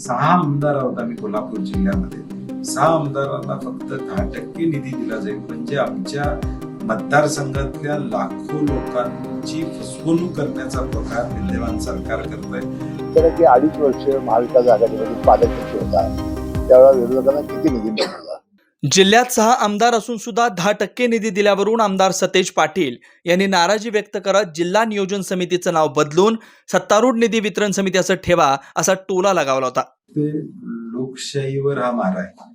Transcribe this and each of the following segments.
सहा आमदार आहोत आम्ही कोल्हापूर जिल्ह्यामध्ये. सहा आमदारांना फक्त दहा टक्के निधी दिला जाईल. म्हणजे आमच्या मतदारसंघातल्या लाखो लोकांची फसवणूक करण्याचा प्रकार विद्यमान सरकार करत आहे तर अडीच वर्ष महाविकास आघाडीमध्ये पालकमंत्री होता त्यावेळेला विरोधकांना किती निधी मिळाला? जिल्ह्यात सहा आमदार असून सुद्धा दहा टक्के निधी दिल्यावरून आमदार सतेज पाटील यांनी नाराजी व्यक्त करत जिल्हा नियोजन समितीचं नाव बदलून सत्तारूढ निधी वितरण समिती असं ठेवा असा टोला लगावला होता. ते लोकशाहीवर हा मार आहे.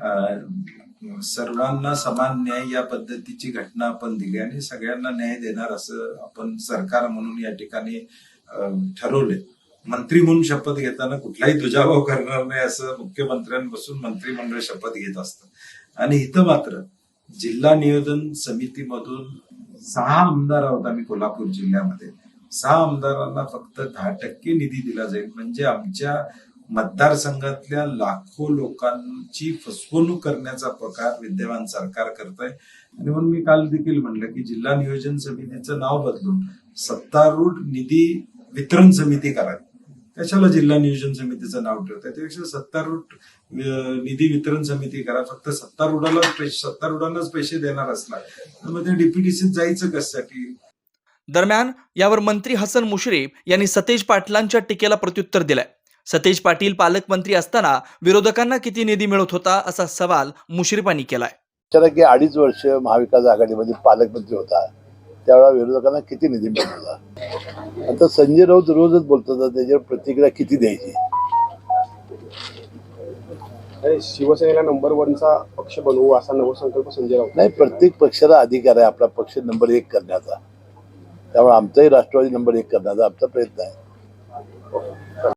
अं, सर्वांना समान न्याय या पद्धतीची घटना आपण दिली आणि सगळ्यांना न्याय देणार असं आपण सरकार म्हणून या ठिकाणी ठरवले मंत्री म्हणून शपथ घेताना कुठलाही दुजाभाव करणार नाही असं मुख्यमंत्र्यांपासून मंत्रिमंडळ शपथ घेत असतं. आणि इथं मात्र जिल्हा नियोजन समितीमधून सहा आमदार आहोत आम्ही कोल्हापूर जिल्ह्यामध्ये. सहा आमदारांना फक्त दहा टक्के निधी दिला जाईल. म्हणजे आमच्या मतदारसंघातल्या लाखो लोकांची फसवणूक करण्याचा प्रकार विद्यमान सरकार करत आहे आणि म्हणून मी काल देखील म्हणलं की जिल्हा नियोजन समितीचं नाव बदलून सत्तारूढ निधी वितरण समिती करावी. कशाला जिल्हा नियोजन समितीचं नाव ठेवतं त्यापेक्षा सत्तारूढ निधी वितरण समिती करा. फक्त सत्तारूढाला पैसे सत्तारूढांनाच पैसे देणार असणार. तर मग ते डीपीडीसीत जायचं कशासाठी? दरम्यान यावर मंत्री हसन मुश्रीफ यांनी सतेज पाटलांच्या टीकेला प्रत्युत्तर दिलंय. सतेज पाटील पालकमंत्री असताना विरोधकांना किती निधी मिळत होता असा सवाल मुश्रीफांनी केलाय. की अडीच वर्ष महाविकास आघाडीमध्ये पालकमंत्री होता. त्यावेळेला विरोधकांना किती निधी मिळाला? आता संजय राऊत रोजच बोलतात त्याच्यावर प्रतिक्रिया किती द्यायची? शिवसेनेला नंबर वनचा पक्ष बनवू असा नवसंकल्प संजय राऊत नाही प्रत्येक पक्षाला अधिकार आहे आपला पक्ष नंबर एक करण्याचा. त्यामुळे आमचाही राष्ट्रवादी नंबर एक करण्याचा आमचा प्रयत्न आहे.